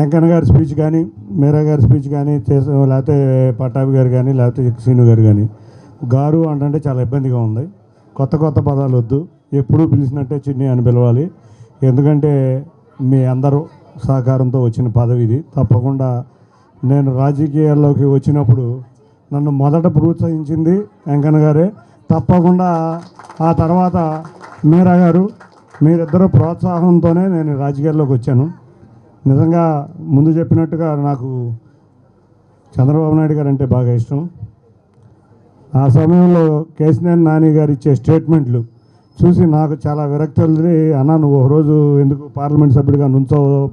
వెంకన్న గారి స్పీచ్ కానీ మీరా గారి స్పీచ్ కానీ చేసే లేకపోతే పట్టాభి గారు కానీ లేకపోతే శ్రీను గారు కానీ గారు అంటే చాలా ఇబ్బందిగా ఉంది. కొత్త కొత్త పదాలు వద్దు. ఎప్పుడూ పిలిచినట్టే చిన్ని అని పిలవాలి. ఎందుకంటే మీ అందరూ సహకారంతో వచ్చిన పదవి ఇది. తప్పకుండా నేను రాజకీయాల్లోకి వచ్చినప్పుడు నన్ను మొదట ప్రోత్సహించింది వెంకన్న గారే. తప్పకుండా ఆ తర్వాత మీరా గారు మీరిద్దరు ప్రోత్సాహంతోనే నేను రాజకీయాల్లోకి వచ్చాను. నిజంగా ముందు చెప్పినట్టుగా నాకు చంద్రబాబు నాయుడు గారు అంటే బాగా ఇష్టం. ఆ సమయంలో కేసినేని నాని గారు ఇచ్చే స్టేట్మెంట్లు చూసి నాకు చాలా విరక్తి వదిలి అన్న నువ్వు ఒక రోజు ఎందుకు పార్లమెంట్ సభ్యుడిగా నుంచో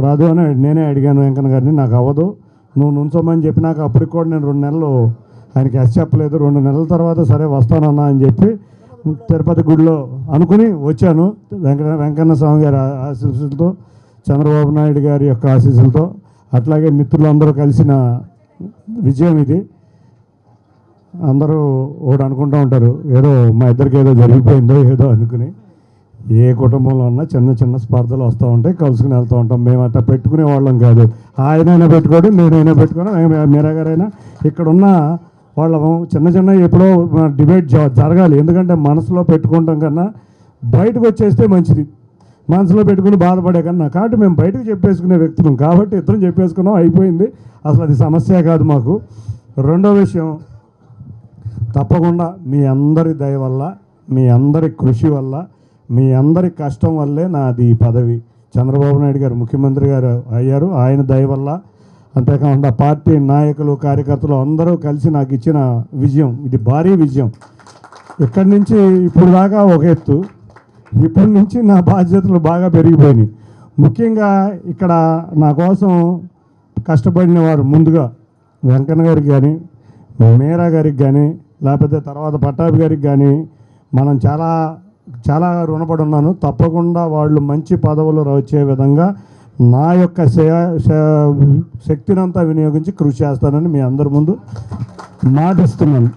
రాదు? అని నేనే అడిగాను వెంకన్న గారిని. నాకు అవ్వదు. నువ్వు నుంచోమని చెప్పినాక అప్పటికి కూడా నేను రెండు నెలలు ఆయనకి ఎస్ చెప్పలేదు. రెండు నెలల తర్వాత సరే వస్తానన్నా అని చెప్పి తిరుపతి గుడిలో అనుకుని వచ్చాను. వెంకట వెంకన్న స్వామి గారి ఆ- ఆశీస్సులతో చంద్రబాబు నాయుడు గారి యొక్క ఆశీస్సులతో అట్లాగే మిత్రులందరూ కలిసిన విజయం ఇది. అందరూ ఒకటి అనుకుంటూ ఉంటారు ఏదో మా ఇద్దరికి ఏదో జరిగిపోయిందో ఏదో అనుకుని. ఏ కుటుంబంలో ఉన్నా చిన్న చిన్న స్పర్ధలు వస్తూ ఉంటాయి కలుసుకుని వెళ్తూ ఉంటాం. మేము అట్లా పెట్టుకునే వాళ్ళం కాదు. ఆయనైనా పెట్టుకోడు నేనైనా పెట్టుకోను మీరా గారైనా ఇక్కడున్న వాళ్ళము. చిన్న చిన్న ఎప్పుడో డిబేట్ జరగాలి. ఎందుకంటే మనసులో పెట్టుకుంటాం కన్నా బయటకు వచ్చేస్తే మంచిది. మనసులో పెట్టుకుని బాధపడే కన్నా కాబట్టి మేము బయటకు చెప్పేసుకునే వ్యక్తులం కాబట్టి ఇద్దరం చెప్పేసుకున్నాం అయిపోయింది. అసలు అది సమస్య కాదు మాకు. రెండో విషయం తప్పకుండా మీ అందరి దయ వల్ల మీ అందరి కృషి వల్ల మీ అందరి కష్టం వల్లే నాది ఈ పదవి. చంద్రబాబు నాయుడు గారు ముఖ్యమంత్రి గారు అయ్యారు. ఆయన దయ వల్ల అంతేకాకుండా పార్టీ నాయకులు కార్యకర్తలు అందరూ కలిసి నాకు ఇచ్చిన విజయం. ఇది భారీ విజయం. ఇక్కడి నుంచి ఇప్పుడు దాకా ఒక ఎత్తు. ఇప్పటి నుంచి నా బాధ్యతలు బాగా పెరిగిపోయినాయి. ముఖ్యంగా ఇక్కడ నా కోసం కష్టపడిన వారు ముందుగా వెంకన్న గారికి కానీ మేరా గారికి కానీ లేకపోతే తర్వాత పట్టాభి గారికి కానీ మనం చాలా చాలా రుణపడి ఉన్నాను. తప్పకుండా వాళ్ళు మంచి పదవులు వచ్చే విధంగా నా యొక్క శక్తినంతా వినియోగించి కృషి చేస్తానని మీ అందరి ముందు మాటిస్తున్నాను.